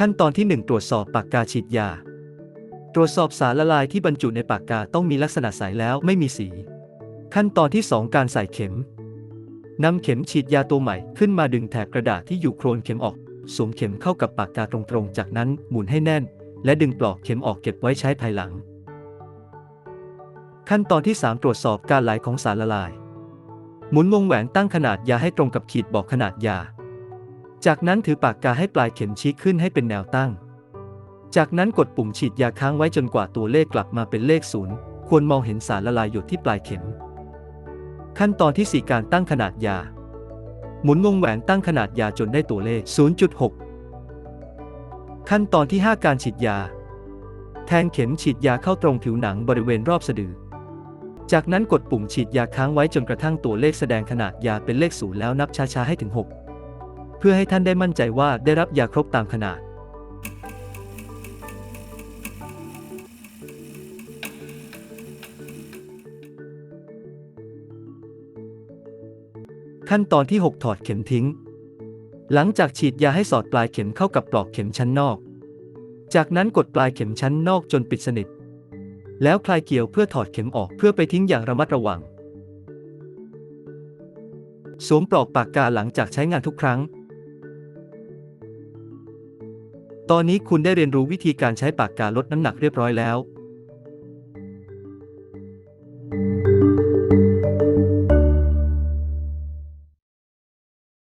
ขั้นตอนที่ 1 ตรวจสอบปากกาฉีดยา ตรวจสอบสารละลายที่บรรจุในปากกาต้องมีลักษณะใสแล้วไม่มีสี ขั้นตอนที่ 2 การใส่เข็มนำเข็มฉีดยาตัวใหม่ขึ้นมาดึงแถบกระดาษที่อยู่โครนเข็มออก สวมเข็มเข้ากับปากกาตรงๆ จากนั้นหมุนให้แน่น และดึงปลอกเข็มออกเก็บไว้ใช้ภายหลัง ขั้นตอนที่ 3 ตรวจสอบการไหลของสารละลาย หมุนวงแหวนตั้งขนาดยาให้ตรงกับขีดบอกขนาดยา จากนั้นถือปากกาให้ปลายเข็มชี้ขึ้นให้เป็นแนวตั้ง จากนั้นกดปุ่มฉีดยาค้างไว้จนกว่าตัวเลขกลับมาเป็นเลขศูนย์ควรมองเห็นสารละลายหยดที่ปลายเข็ม ขั้นตอนที่ 4 การตั้งขนาดยา หมุนวงแหวนตั้งขนาดยาจนได้ตัวเลข 0.6 ขั้นตอนที่ 5 การฉีดยา แทงเข็มฉีดยาเข้าตรงผิวหนังบริเวณรอบสะดือ จากนั้นกดปุ่มฉีดยาค้างไว้จนกระทั่งตัวเลขแสดงขนาดยาเป็นเลขศูนย์แล้วนับช้าๆให้ถึง 6 เพื่อให้ท่านได้มั่นใจว่าได้รับยาครบตามขนาด ขั้นตอนที่ 6 ถอดเข็มทิ้ง หลังจากฉีดยาให้สอดปลายเข็มเข้ากับปลอกเข็มชั้นนอก จากนั้นกดปลายเข็มชั้นนอกจนปิดสนิท แล้วคลายเกี่ยวเพื่อถอดเข็มออกเพื่อไปทิ้งอย่างระมัดระวังสวมปลอกปากกาหลังจากใช้งานทุกครั้ง ตอนนี้คุณได้เรียนรู้วิธีการใช้ปากกาลดน้ำหนักเรียบร้อยแล้ว